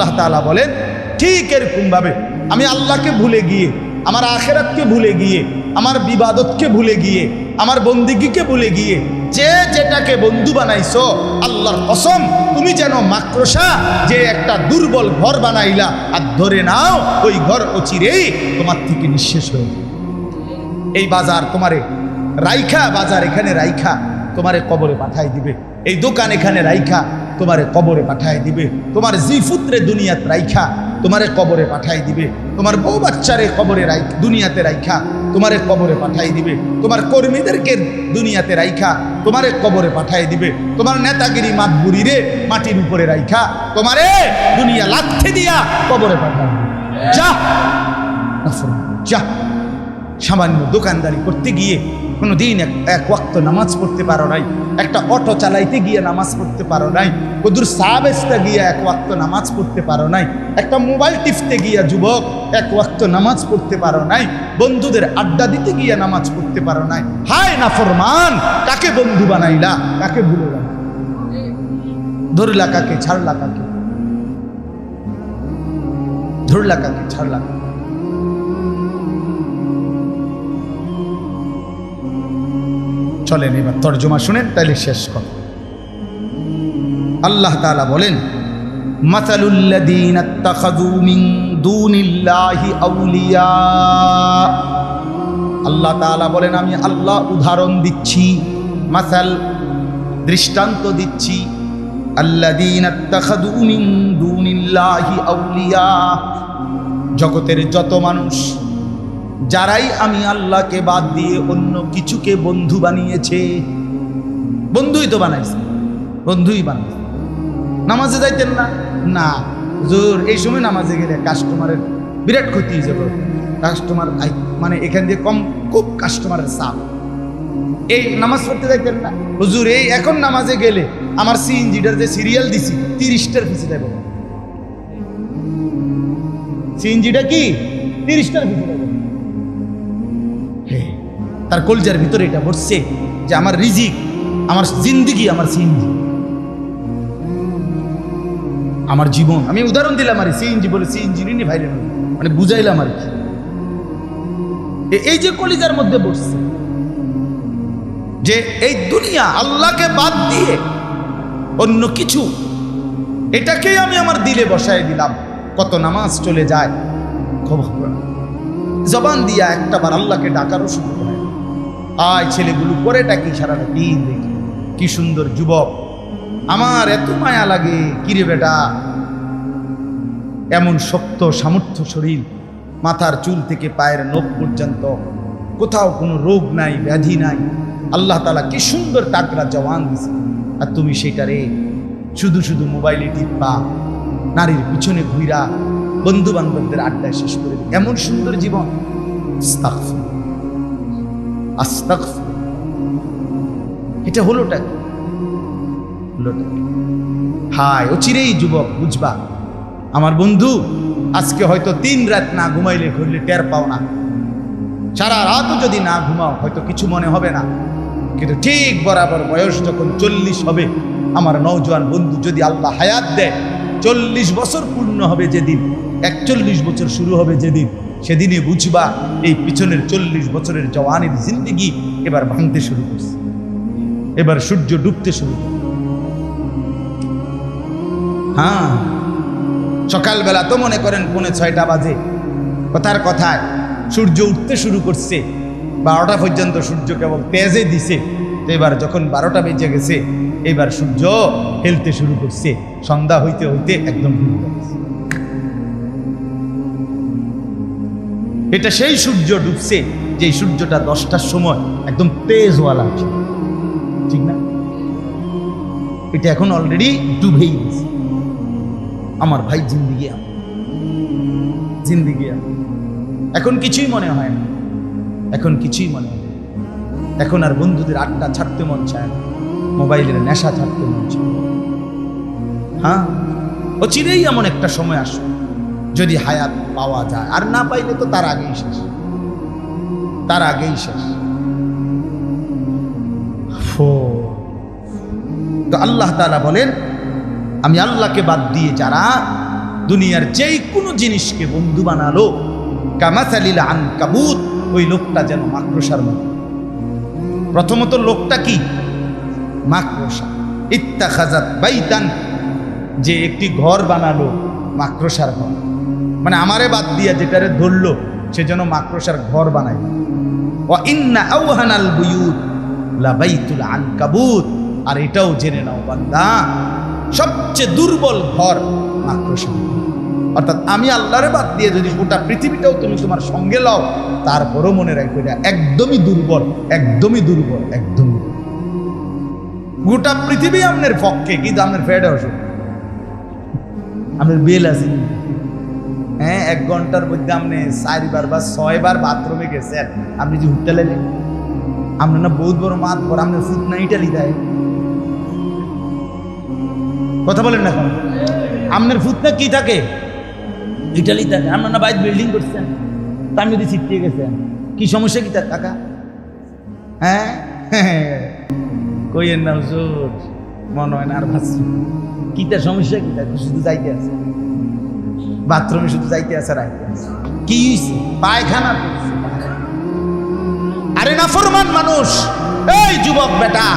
আল্লাহ তাআলা বলেন, ঠিক এরকমভাবে আমি আল্লাহকে ভুলে গিয়ে, আমার আখেরাতকে ভুলে গিয়ে, আমার বিবাদতকে ভুলে গিয়ে, আমার বন্দিগিকে ভুলে গিয়ে, যে যেটাকে বন্ধু বানাইছো, আল্লাহর কসম, তুমি যেন মাক্রসা যে একটা দুর্বল ঘর বানাইলা, আর ধরে নাও, ওই ঘর অচিরেই তোমার থেকে নিঃশেষ হয়ে এই বাজার তোমারে, রাইখা বাজার এখানে রাইখা। তোমারে কবরে পাঠাই দিবে। এই দোকান এখানে রাইখা, তোমারে কবরে পাঠাই দিবে। তোমার জিফুত্রে দুনিয়াত রাইখা, তোমারে কবরে পাঠাই দিবে। তোমার বউ বাচ্চারে কবরে দুনিয়াতে রাইখা, তোমারে কবরে পাঠাই দিবে। তোমার কর্মীদেরকে দুনিয়াতে রাইখা, তোমারে কবরে পাঠাই দিবে। তোমার নেতাগিরি মাতবুরি রে মাটির উপরে রাইখা, তোমারে দুনিয়া লাথে দিয়া কবরে পাঠাই। যা! যা! সামান্য দোকানদারি করতে গিয়ে কোনো দিন এক ওয়াক্ত নামাজ পড়তে পারো নাই। একটা অটো চালাইতে গিয়ে নামাজ পড়তে পারো নাই। কদুর চা বেচতে গিয়ে এক ওয়াক্ত নামাজ পড়তে পারো নাই। একটা মোবাইল টিপতে গিয়া যুবক এক ওয়াক্ত নামাজ পড়তে পারো নাই। বন্ধুদের আড্ডা দিতে গিয়ে নামাজ পড়তে পারো নাই। হায় নাফরমান কাকে বন্ধু বানাইলা? কাকে ভুলে গেল? ধরলা কাকে? ছাড়লা কাকে? ধরলা কাকে? ছাড়লা কাকে? চলেন, এবার তর্জমা শুনেন তাহলে শেষ কর আল্লাহ তালা বলেন আল্লাহ তালা বলেন, আমি আল্লাহ উদাহরণ দিচ্ছি, মাসাল দৃষ্টান্ত দিচ্ছি জগতের যত মানুষ যারাই আমি আল্লাহকে বাদ দিয়ে অন্য কিছুকে বন্ধু বানিয়েছে, বন্ধুই তো বানাইছে, বন্ধুই বানাইছে। নামাজে যাইতেন না? না। জোর, এই সময় নামাজে গেলে কাস্টমারের বিরাট ক্ষতি হয়ে যাবে। কাস্টমার মানে এখান দিয়ে কম, খুব কাস্টমারের চাপ। এই নামাজ পড়তে যাইতেন না? হুজুর, এই এখন নামাজে গেলে আমার সিএনজিটার যে সিরিয়াল দিছি, তিরিশটার পিছিয়ে দেবো সিএনজিটা কি? তিরিশটার পিছিয়ে দেবো তার কলজার ভিতরে এটা বসছে যে আমার রিজিক, আমার জিন্দিগি, আমার সিএনজি। আমার জীবন। আমি উদাহরণ দিলাম আর, সিএনজি বলে সিএনজি নিয়ে ভাইরে মানে বুঝাইলাম আর কি। এই যে কলিজার মধ্যে বসছে যে এই দুনিয়া আল্লাহকে বাদ দিয়ে অন্য কিছু, এটাকেই আমি আমার দিলে বসায় দিলাম। কত নামাজ চলে যায়, খবর জবান দিয়া একটা বার আল্লাহকে ডাকারও করে আয় ছেলেগুলো করেটা কি সারাটা দিন দেখি। কি সুন্দর যুবক। আমার এত মায়া লাগে। কিরে বেটা? এমন শক্ত সামর্থ্য শরীর মাথার চুল থেকে পায়ের নখ পর্যন্ত। কোথাও কোনো রোগ নাই, ব্যাধি নাই। আল্লাহ তালা কি সুন্দর তাকরা জওয়ান দিছে। আর তুমি সেটারে শুধু শুধু মোবাইলে টিপা নারীর পিছনে ঘুইরা বন্ধু বান্ধবদের আড্ডায় শেষ করে এমন সুন্দর জীবন। এটা হলোটা? হলোটা কি? হায় অচিরেই যুবক, বুঝবা আমার বন্ধু, আজকে হয়তো তিন রাত না ঘুমাইলে ঘুরলে টের পাও না সারা রাতও যদি না ঘুমাও, হয়তো কিছু মনে হবে না কিন্তু ঠিক বরাবর বয়স যখন চল্লিশ হবে, আমার নৌজওয়ান বন্ধু যদি আল্লাহ হায়াত দেয়, চল্লিশ বছর পূর্ণ হবে যেদিন, একচল্লিশ বছর শুরু হবে যেদিন সেদিনে বুঝবা এই পিছনের চল্লিশ বছরের জওয়ানের জিন্দিগি এবার ভাঙতে শুরু করছে। এবার সূর্য ডুবতে শুরু করছে। হ্যাঁ সকালবেলা তো মনে করেন পৌনে ছয়টা বাজে। কথার কথায় সূর্য উঠতে শুরু করছে। বারোটা পর্যন্ত সূর্য কেবল তেজে দিছে। তো এবার যখন বারোটা বেজে গেছে, এবার সূর্য হেলতে শুরু করছে। সন্ধ্যা হইতে হইতে একদম ডুবে গেছে। এটা সেই সূর্য ডুবছে যে সূর্যটা দশটার সময় একদম তেজওয়ালা ঠিক না? এটা এখন অলরেডি ডুবেই গেছে। আমার ভাই জিন্দিগি জিন্দিগি এখন কিছুই মনে হয় না। এখন কিছুই মনে হয় এখন আর বন্ধুদের আড্ডা ছাড়তে মন চায় না। মোবাইলের নেশা ছাড়তে মন চায়। হ্যাঁ? অচিরেই এমন একটা সময় আসবে। যদি হায়াত পাওয়া যায়। আর না পাইলে তো তার আগেই শেষ। তার আগেই শেষ। তো আল্লাহ তাআলা বলেন, আমি আল্লাহকে বাদ দিয়ে যারা দুনিয়ার যেই কোনো জিনিসকে বন্ধু বানালো, কামাসালিল আন কাবুত ওই লোকটা যেন মাকড়সার মতো। প্রথমত লোকটা কি? মাকড়সা। ইত্তা খাজাত বাইতান, যে একটি ঘর বানালো মাকড়সার ঘর মানে আমারে বাদ দিয়া যেটারে ধরলো, সে যেন মাকড়সার ঘর বানায়। ও আনকাবুত। আর এটাও জেনে নাও, বান্দা, সবচেয়ে দুর্বল ঘর মাকড়সা। অর্থাৎ আমি আল্লাহরে বাদ দিয়ে যদি গোটা পৃথিবীটাও তুমি তোমার সঙ্গে লও, তারপরও মনে রাখবে এটা একদমই দুর্বল একদমই দুর্বল, একদমই। গোটা পৃথিবী আপনার পক্ষে কিন্তু আপনার ফ্যাট অসুখ বেল আছে। হ্যাঁ এক ঘণ্টার মধ্যে আপনি চারবার বা ছয়বার বাথরুমে গেছেন, আপনি যে হোটেলে নেন আপনার না বহুত বড় মাত পর আপনার ফুট না ইটালি দেয় কথা বলেন না আপনার ফুট না কি থাকে? ইটালি থাকে আপনার না বাইরে বিল্ডিং করছেন, তা আমি যদি ছিটকে গেছেন, কি সমস্যা কি তার টাকা হ্যাঁ? কইয়েন না হুজুর, মনে হয় না আর ভাবছি কি তার সমস্যা কি তার? শুধু যাইতে আছে। বাথরুমে শুধু যাইতে রাইতে আছে। কি পায়খানা আরে না ফরমান মানুষ, এই যুবক বেটা।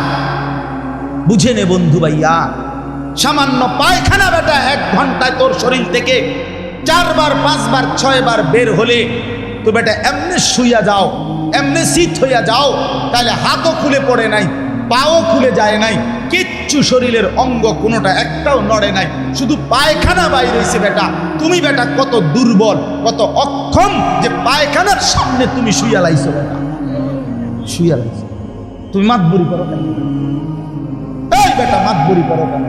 বুঝে নে বন্ধু ভাইয়া, সামান্য পায়খানা বেটা এক ঘন্টায় তোর শরীর থেকে চারবার, পাঁচবার, ছয়বার বের হলে তো বেটা এমনি শুইয়া যাও, এমনি শীত হইয়া যাও, তাহলে হাতও খুলে পড়ে নাই, পাও খুলে যায় নাই। কিচ্ছু শরীরের অঙ্গ কোনোটা একটাও নড়ে নাই। শুধু পায়খানা বাইরে হয়েছে বেটা। তুমি বেটা কত দুর্বল, কত অক্ষম যে পায়খানার সামনে তুমি শুইয়া লাইছো বেটা। শুইয়া লাইছো। তুমি মাতবুরি করো কেন? এই বেটা, মাতবুরি করো কেন?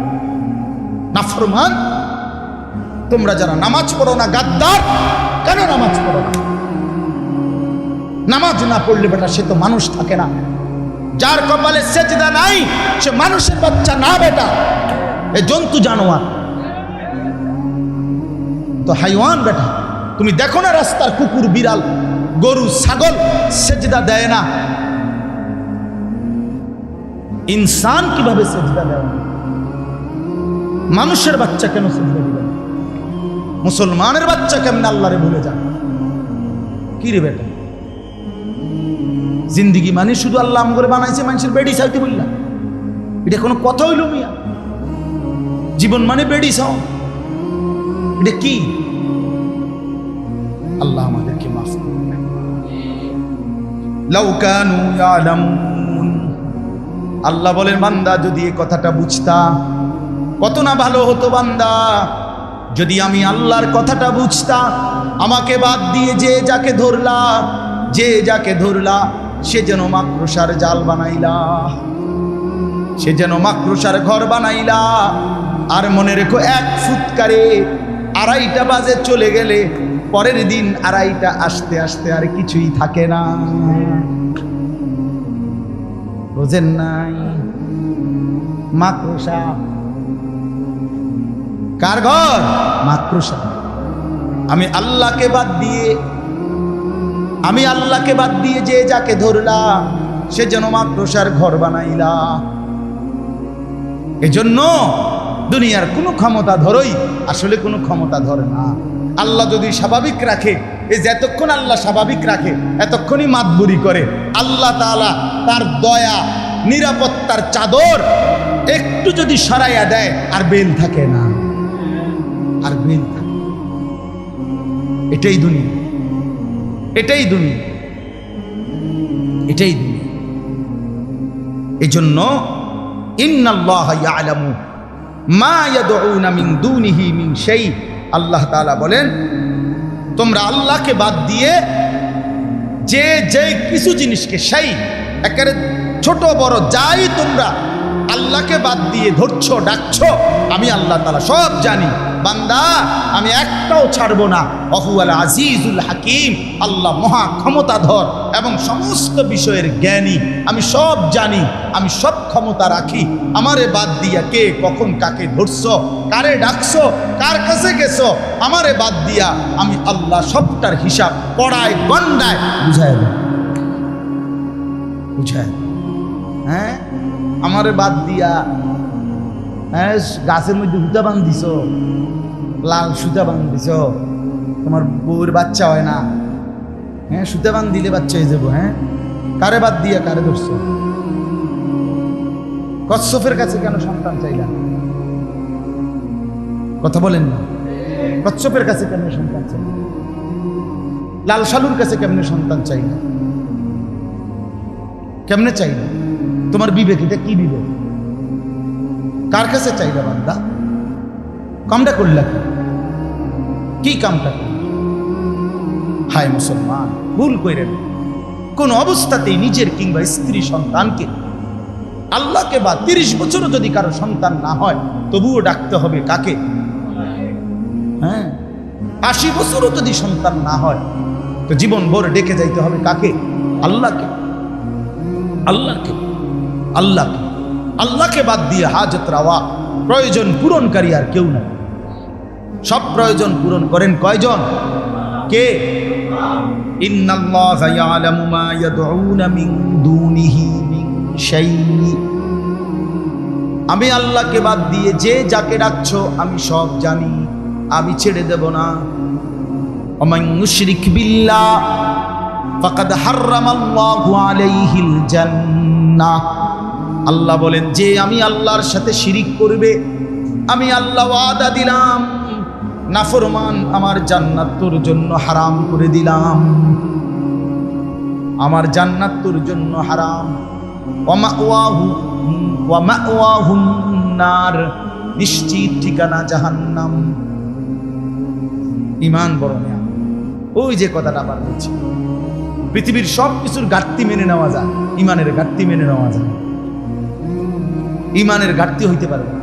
নাফরমান তোমরা যারা নামাজ পড়ো না গাদ্দার, কেন নামাজ পড়ো না? নামাজ না পড়লে বেটা সে তো মানুষ থাকে না। যার কপালে সেজদা নাই, সে মানুষের বাচ্চা না বেটা। এ জন্তু জানোয়ার। তো হাইওয়ান বেটা, তুমি দেখো না রাস্তার কুকুর, বিড়াল, গরু, ছাগল সেজদা দেয় না। ইনসান কীভাবে সেজদা দেয় মানুষের বাচ্চা কেন সেজদা দিবে মুসলমানের বাচ্চা কেমন আল্লাহরে ভুলে যান কি রে বেটা? জিন্দিগি মানে শুধু আল্লাহ করে বানাইছে মানুষের বেডি চাইতে বললাম। এটা কোনো কথা হইল মিয়া। জীবন মানে বেডি চাও এটা কি? আল্লাহ আমাদেরকে মাফ ইয়ালামুন। আল্লাহ বলেন, বান্দা যদি এই কথাটা বুঝতা, কত না ভালো হতো বান্দা। যদি আমি আল্লাহর কথাটা বুঝতা, আমাকে বাদ দিয়ে যে যাকে ধরলা, যে যাকে ধরলা সে যেন মাকড়সার জাল বানাইলা। সে যেন মাকড়সার ঘর বানাইলা। আর মনে রেখো, এক ফুৎকারে আড়াইটা বাজে চলে গেলে পরের দিন আড়াইটা আসতে আসতে আর কিছুই থাকে না। বোঝেন নাই? মাকড়সা। কার ঘর? মাকড়সা। আমি আল্লাহকে বাদ দিয়ে আমি আল্লাহকে বাদ দিয়ে যে যাকে ধরলা সে যেন মাকড়সার ঘর বানাইলা। এজন্য দুনিয়ার কোনো ক্ষমতা ধরই, আসলে কোনো ক্ষমতা ধরে না। আল্লাহ যদি স্বাভাবিক রাখে, এই যে এতক্ষণ আল্লাহ স্বাভাবিক রাখে, এতক্ষণই মাতবুরি করে। আল্লাহ তাআলা তার দয়া, নিরাপত্তার চাদর একটু যদি সরাইয়া দেয়, আর বেল থাকে না। আর বেল থাকে এটাই দুনিয়া। এটাই দুনিয়া। এটাই দুনিয়া। মিন শাই। আল্লাহ তাআলা বলেন, তোমরা আল্লাহকে বাদ দিয়ে যে যে কিছু জিনিসকে সেই একেবারে ছোট বড় যাই তোমরা আল্লাহকে বাদ দিয়ে ধরছো, ডাকছো, আমি আল্লাহ তালা সব জানি। বান্দা, আমি একটাও ছাড়বো না। অহুয়াল আজিজুল হাকিম, আল্লাহ মহা ক্ষমতাধর এবং সমস্ত বিষয়ের জ্ঞানী। আমি সব জানি, আমি সব ক্ষমতা রাখি। আমারে বাদ দিয়া কে কখন কাকে ধরছ, কারে ডাকছো, কার কাছে গেছো, আমারে বাদ দিয়া আমি আল্লাহ সবটার হিসাব পড়ায় গন্ডায় বুঝায় বুঝায় হ্যাঁ? আমারে বাদ দিয়া হ্যাঁ গাছের মধ্যে হুতা বান্ধিছ, লাল সুতা বান্ধিছ, তোমার বউর বাচ্চা হয় না হ্যাঁ সুতা বান দিলে বাচ্চা হয়ে যাব হ্যাঁ? কারে বাদ দিয়া, কারে ধরছ? কচ্ছপের কাছে কেন সন্তান চাইলাম কথা বলেন না। কচ্ছপের কাছে কেমনে সন্তান চাই লাল সালুর কাছে কেমনে সন্তান চাই না কেমনে চাই না তোমার বিবেক এটা কি বিবেক কার কাছে চাইলা বান্দা? কামটা করলা কি? কামটা? হায় মুসলমান, ভুল কইরেন। কোন অবস্থাতেই নিজের কিংবা স্ত্রী সন্তানকে আল্লাহকে বা তিরিশ বছরও যদি কারও সন্তান না হয়, তবুও ডাকতে হবে কাকে? হ্যাঁ আশি বছরও যদি সন্তান না হয়, তো জীবন ভোর ডেকে যাইতে হবে কাকে? আল্লাহকে। আল্লাহকে। আল্লাহ, আল্লাহকে বাদ দিয়ে হাজত রাওয়া, প্রয়োজন পূরণকারী আর কেউ না সব প্রয়োজন পূরণ করেন কয়জন? কে? আমি আল্লাহকে বাদ দিয়ে যে যাকে ডাকছ, আমি সব জানি, আমি ছেড়ে দেব না। অমায়ুশরিক বিল্লা ফাকাদ হার্রামাল্লাহু আলাইহিল জান্নাহ। আল্লাহ বলেন, যে আমি আল্লাহর সাথে শিরিক করবে, আমি আল্লাহ ওয়াদা দিলাম। নাফরমান আমার জান্নাত তোর জন্য হারাম করে দিলাম। আমার জান্নাত তোর জন্য হারাম। নিশ্চিত ঠিকানা জাহান্নাম। ইমান বড় নেয়া ওই যে কথাটা আবার বলছি। পৃথিবীর সব কিছুর ঘাটতি মেনে নেওয়া যায় ইমানের ঘাটতি মেনে নেওয়া যায়। ইমানের ঘাটতি হইতে পারে না।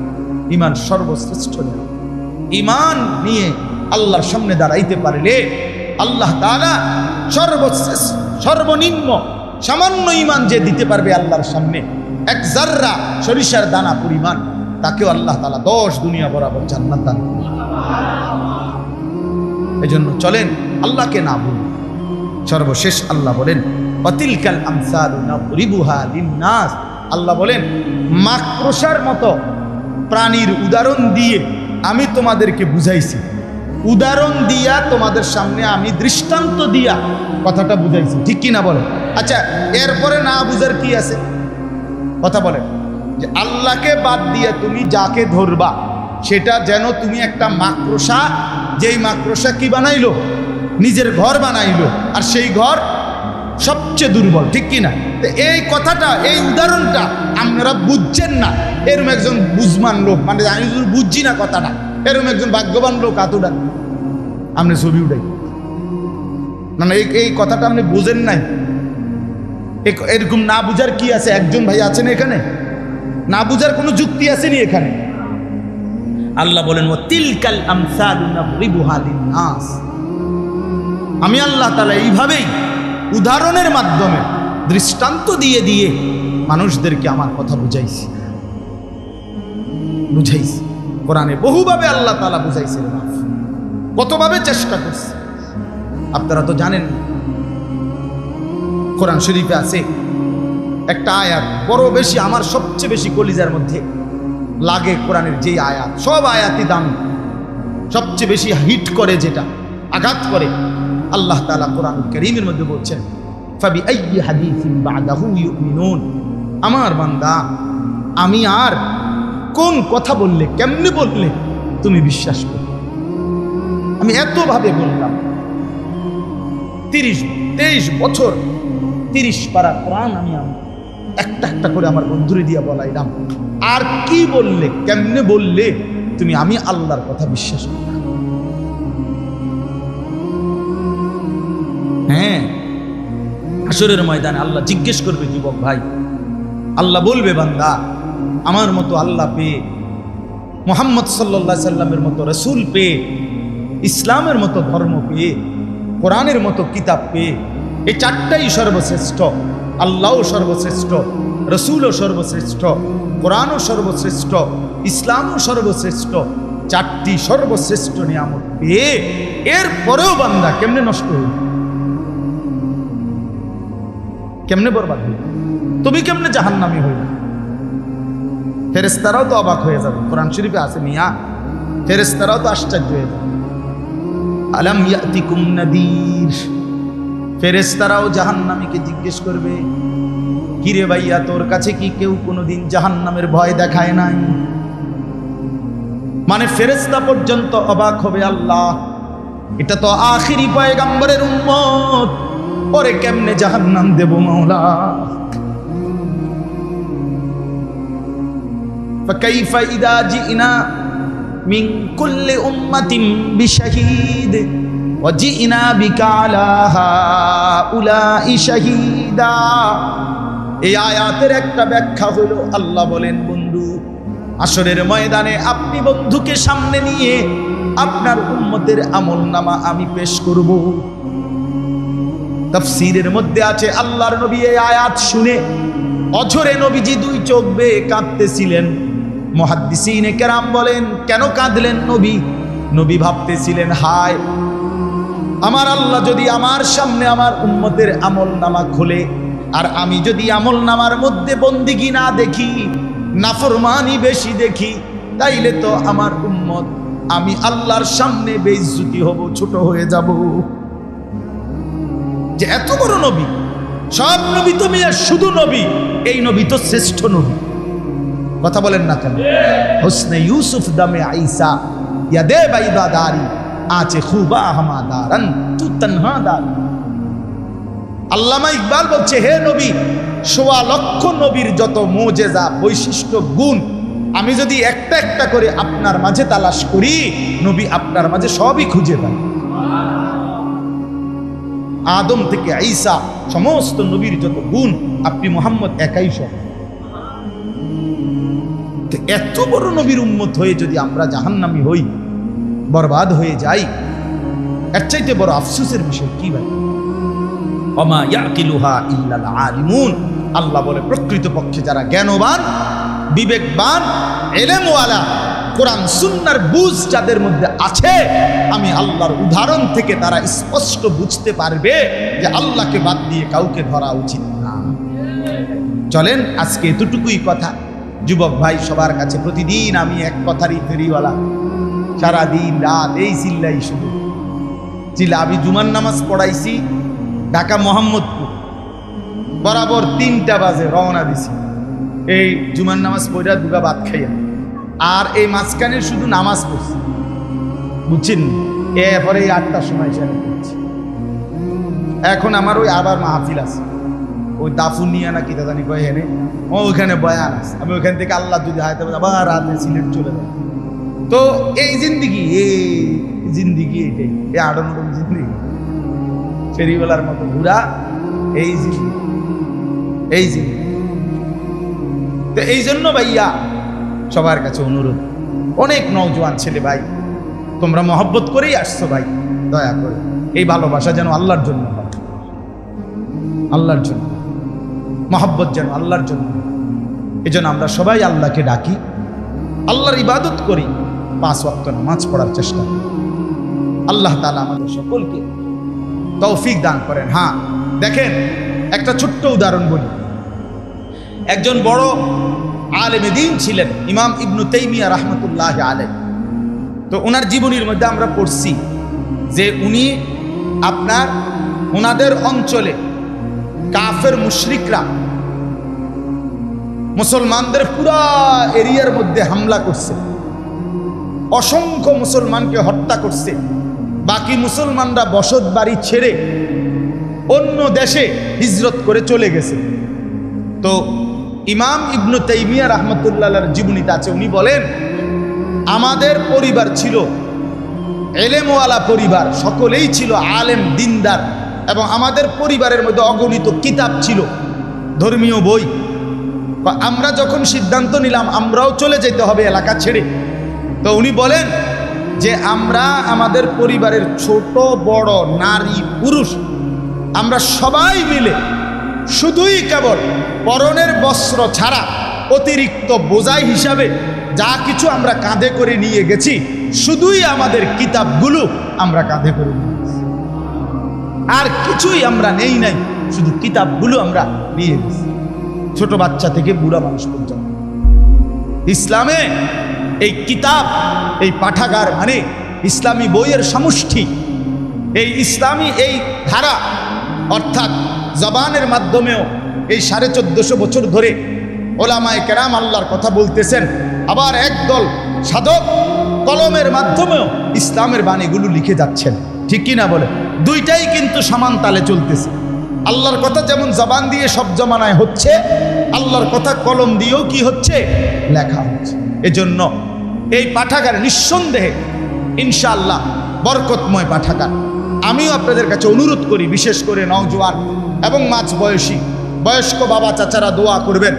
ইমান সর্বশ্রেষ্ঠ নেয়া। ইমান নিয়ে আল্লাহর সামনে দাঁড়াইতে পারলে আল্লাহ তাআলা সর্বশ্রেষ্ঠ, সর্বনিম্ন, সামান্য ইমান যে দিতে পারবে আল্লাহর সামনে, এক জাররা সরিষার দানা পরিমাণ, তাকেও আল্লাহ তালা দশ দুনিয়া বরাবর জান্নাত দান এজন্য চলেন, আল্লাহকে না ভুলুন সর্বশেষ আল্লাহ বলেন অতিলকাল আমসালু নাদরিবুহা লিন্নাস আল্লাহ বলেন মাকড়সার মতো প্রাণীর উদাহরণ দিয়ে আমি তোমাদেরকে বুঝাইছি। উদাহরণ দিয়া তোমাদের সামনে আমি দৃষ্টান্ত দিয়া কথাটা বুঝাইছি। ঠিক কি না বলে আচ্ছা এরপরে না বুঝার কি আছে? কথা বলে যে আল্লাহকে বাদ দিয়ে তুমি যাকে ধরবা, সেটা যেন তুমি একটা মাকড়সা যেই মাকড়সা কি বানাইলো? নিজের ঘর বানাইলো। আর সেই ঘর সবচেয়ে দুর্বল, ঠিক কি না তো এই কথাটা এই উদাহরণটা আপনারা বুঝছেন না। এরম একজন বুঝমান লোক মানে আমি বুঝছি না কথাটা এরম একজন ভাগ্যবান লোক আতুডা আপনি ছবি উঠাই। মানে এই এই কথাটা আপনি বুঝেন নাই। এরকম না বুঝার কি আছে? একজন ভাই আছেন এখানে? না বুঝার কোনো যুক্তি আসেনি এখানে? আল্লাহ বলেন ও তিলকাল আমি আল্লাহ তাআলা এইভাবেই উদাহরণের মাধ্যমে দৃষ্টান্ত দিয়ে দিয়ে মানুষদেরকে আমার কথা বুঝাইছি। বুঝাইছি। কোরআনে বহুভাবে আল্লাহ তাআলা বুঝাইছেন কতভাবে চেষ্টা করছে। আপনারা তো জানেন, কোরআন শরীফে আছে একটা আয়াত, বড় বেশি, আমার সবচেয়ে বেশি কলিজার মধ্যে লাগে কোরআনের যেই আয়াত। সব আয়াতই দাম। সবচেয়ে বেশি হিট করে যেটা, আঘাত করে। আল্লাহ তাআলা কোরআন করিমের মধ্যে বলছেন আমার বান্দা, আমি আর কোন কথা বললে, কেমনে বললে তুমি বিশ্বাস করবে? আমি এতভাবে বললাম, তিরিশ, তেইশ বছর, তিরিশ পারা প্রাণ আমি আমি একটা একটা করে আমার বন্ধুরে দিয়ে বলাইলাম, আর কি বললে, কেমনে বললে তুমি আমি আল্লাহর কথা বিশ্বাস করবে হ্যাঁ। আসরের ময়দানে আল্লাহ জিজ্ঞেস করবে, যুবক ভাই, আল্লাহ বলবে বান্দা, আমার মতো আল্লাহ পেয়ে, মোহাম্মদ সাল্লা সাল্লামের মতো রসুল পেয়ে, ইসলামের মতো ধর্ম পেয়ে, কোরআনের মতো কিতাব পেয়ে, এই চারটাই সর্বশ্রেষ্ঠ, আল্লাহও সর্বশ্রেষ্ঠ, রসুলও সর্বশ্রেষ্ঠ, কোরআনও সর্বশ্রেষ্ঠ, ইসলামও সর্বশ্রেষ্ঠ, চারটি সর্বশ্রেষ্ঠ নিয়ামত পেয়ে এর পরেও বান্দা কেমনে নষ্ট হইল কেমনে বরবাদ হইল? তুমি কেমনে জাহান্নামি হইল? ফেরেস্তারাও তো অবাক হয়ে যাবে। কোরআন শরীফে আছে, মিয়া ফেরেস্তারাও তো আশ্চর্য হয়ে যায় আলাম ইয়াতিকুম নাদির? ফেরেস্তারাও জাহান্নামীকে জিজ্ঞেস করবে, কিরে ভাইয়া, তোর কাছে কি কেউ কোনোদিন জাহান্নামের ভয় দেখায় নাই? মানে ফেরেস্তা পর্যন্ত অবাক হবে আল্লাহ। এটা তো আখিরি পয়গাম্বরের উম্মত। পরে কেমনে জাহান্নাম দেব মাওলা فكيف إذا جئنا من كل أمة بشهيد وجئنا بك على هؤلاء شهيدا এই আয়াতের একটা ব্যাখ্যা হলো আল্লাহ বলেন বন্ধু আসরের ময়দানে আপনি বন্ধুকে সামনে নিয়ে আপনার উম্মতের আমল নামা আমি পেশ করব তাফসীরের মধ্যে আছে, আল্লাহর নবী এই আয়াত শুনে অঝরে নবীজি দুই চোখ বেয়ে কাঁদতেছিলেন। মহাদ্দিসিনে কেরাম বলেন, কেন কাঁদলেন নবী? নবী ভাবতেছিলেন, হায়, আমার আল্লাহ যদি আমার সামনে আমার উম্মতের আমল নামা খোলে, আর আমি যদি আমল নামার মধ্যে বন্দিগি না দেখি, নাফরমানি বেশি দেখি, তাইলে তো আমার উম্মত, আমি আল্লাহর সামনে বেইজ্জতি হব, ছোট হয়ে যাব। যে এত বড় নবী, সব নবী তো মিয়া শুধু নবী, এই নবী তো শ্রেষ্ঠ নবী। কথা বলেন না কেন? হোসনে ইউসুফ দামে আইসা দে বাইদা দারি আছে খুবা হামা দারান তু তনহা দার আল্লামা ইকবাল বলছে, হে নবী, সোয়া লক্ষ নবীর যত মোজেজা, বৈশিষ্ট্য, গুণ, আমি যদি একটা একটা করে আপনার মাঝে তালাশ করি, নবী আপনার মাঝে সবই খুঁজে পাই আদম থেকে আইসা সমস্ত নবীর যত গুণ, আপনি মোহাম্মদ একাই সব। এত বড় নবীর উম্মত হয়ে যদি আমরা জাহান্নামি হই, বরবাদ হয়ে যাই, এর চাইতে বড় আফসোসের বিষয় কি ভাই? অমা ইয়াকিলুহা ইল্লাল আলিমুন। আল্লাহ বলে প্রকৃত পক্ষে যারা জ্ঞানবান, বিবেকবান, এলেমওয়ালা কোরআন, সুন্নার বুঝ যাদের মধ্যে আছে, আমি আল্লাহর উদাহরণ থেকে তারা স্পষ্ট বুঝতে পারবে যে আল্লাহকে বাদ দিয়ে কাউকে ধরা উচিত না। চলেন, আজকে এতটুকুই কথা। যুবক ভাই, সবার কাছে প্রতিদিন আমি এক কথারই ফেরিওয়ালা। সারাদিন রাত এই চিল্লাই শুধু। চিল্লা, আমি জুমার নামাজ পড়াইছি ঢাকা মোহাম্মদপুর। বরাবর তিনটা বাজে রওনা দিছি। এই জুমার নামাজ পড়া দুগা ভাত খাইয়া। আর এই মাঝখানে শুধু নামাজ পড়ছি। বুঝছেন? এরপরে এই আটটার সময় সেরে করছি এখন আমার ওই আবার মাহফিল আছে। ওই দাফুনিয়া না কি জানি কয় ও ওইখানে বয়ান আছে। আমি ওইখান থেকে আল্লাহ যদি হাইতে আবার রাতে সিলেট চলে যাব তো এই জিন্দিগি এই জিন্দিগি এটাই। এই আড়নরম জিন্দিগি। ফেরিওয়ালার মতো ঘুরা, এই জিন্দিগি। এই জিন্দিগি। তো এই জন্য ভাইয়া সবার কাছে অনুরোধ। অনেক নওজোয়ান ছেলে ভাই, তোমরা মহব্বত করেই আসছো ভাই, দয়া করে। এই ভালোবাসা যেন আল্লাহর জন্য হয়। আল্লাহর জন্য। মহব্বত যেন আল্লাহর জন্য এই জন্য আমরা সবাই আল্লাহকে ডাকি। আল্লাহর ইবাদত করি। পাঁচ ওয়াক্ত নামাজ পড়ার চেষ্টা করি। আল্লাহ তালা আমাদের সকলকে তৌফিক দান করেন। হ্যাঁ দেখেন, একটা ছোট্ট উদাহরণ বলি। একজন বড় আলেম দিন ছিলেন, ইমাম ইবনু তেইমিয়া রহমতুল্লাহ আলে তো ওনার জীবনীর মধ্যে আমরা পড়ছি যে উনি আপনার ওনাদের অঞ্চলে কাফের মুশরিকরা মুসলমানদের পুরা এরিয়ার মধ্যে হামলা করছে, অসংখ্য মুসলমানকে হত্যা করছে, বাকি মুসলমানরা বসত বাড়ি ছেড়ে অন্য দেশে হিজরত করে চলে গেছে। তো ইমাম ইবনু তাইমিয়া রহমতুল্লাহর জীবনীতে আছে, উনি বলেন, আমাদের পরিবার ছিল এলেমওয়ালা পরিবার, সকলেই ছিল আলেম, দিনদার এবং আমাদের পরিবারের মধ্যে অগণিত কিতাব ছিল, ধর্মীয় বই। বা আমরা যখন সিদ্ধান্ত নিলাম, আমরাও চলে যেতে হবে এলাকা ছেড়ে। তো উনি বলেন যে, আমরা আমাদের পরিবারের ছোট, বড়, নারী, পুরুষ, আমরা সবাই মিলে শুধুই কেবল পরনের বস্ত্র ছাড়া অতিরিক্ত বোঝাই হিসাবে যা কিছু আমরা কাঁধে করে নিয়ে গেছি, শুধুই আমাদের কিতাবগুলো আমরা কাঁধে করে নিয়ে আর কিছুই আমরা নেই নাই, শুধু কিতাবগুলো আমরা নিয়ে গেছি। ছোট বাচ্চা থেকে বুড়া মানুষ পর্যন্ত। ইসলামে এই কিতাব, এই পাঠাগার মানে ইসলামী বইয়ের সমষ্টি। এই ইসলামী এই ধারা, অর্থাৎ জবানের মাধ্যমেও এই সাড়ে চোদ্দশো বছর ধরে ওলামায় কেরাম আল্লাহর কথা বলতেছেন। আবার একদল সাধক কলমের মাধ্যমেও ইসলামের বাণীগুলো লিখে যাচ্ছেন। ঠিক কি না বলে? দুইটাই কিন্তু সমান তালে চলতেছে। আল্লাহর কথা যেমন জবান দিয়ে সব জমানায় হচ্ছে, আল্লাহর কথা কলম দিয়েও কি হচ্ছে? লেখা হচ্ছে। এজন্য এই পাঠাগার নিঃসন্দেহে ইনশাআল্লাহ বরকতময় পাঠাগার। আমিও আপনাদের কাছে অনুরোধ করি, বিশেষ করে নওজোয়ান এবং মাঝ বয়সী, বয়স্ক বাবা চাচারা দোয়া করবেন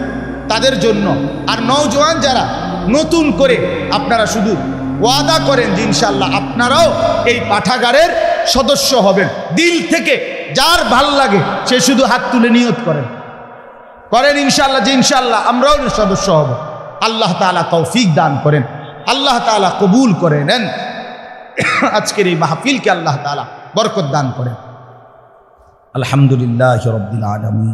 তাদের জন্য। আর নওজোয়ান যারা নতুন করে আপনারা শুধু ওয়াদা করেন যে ইনশাল্লাহ আপনারাও এই পাঠাগারের সদস্য হবেন। দিল থেকে যার ভালো লাগে সে শুধু হাত তুলে নিয়ত করেন। করেন ইনশাল্লাহ যে ইনশাল্লাহ আমরাও সদস্য হব। আল্লাহ তালা তৌফিক দান করেন। আল্লাহ তালা কবুল করে নেন। আজকের এই মাহফিলকে আল্লাহ তালা বরকত দান করেন আলহামদুলিল্লাহ রবিল আলমী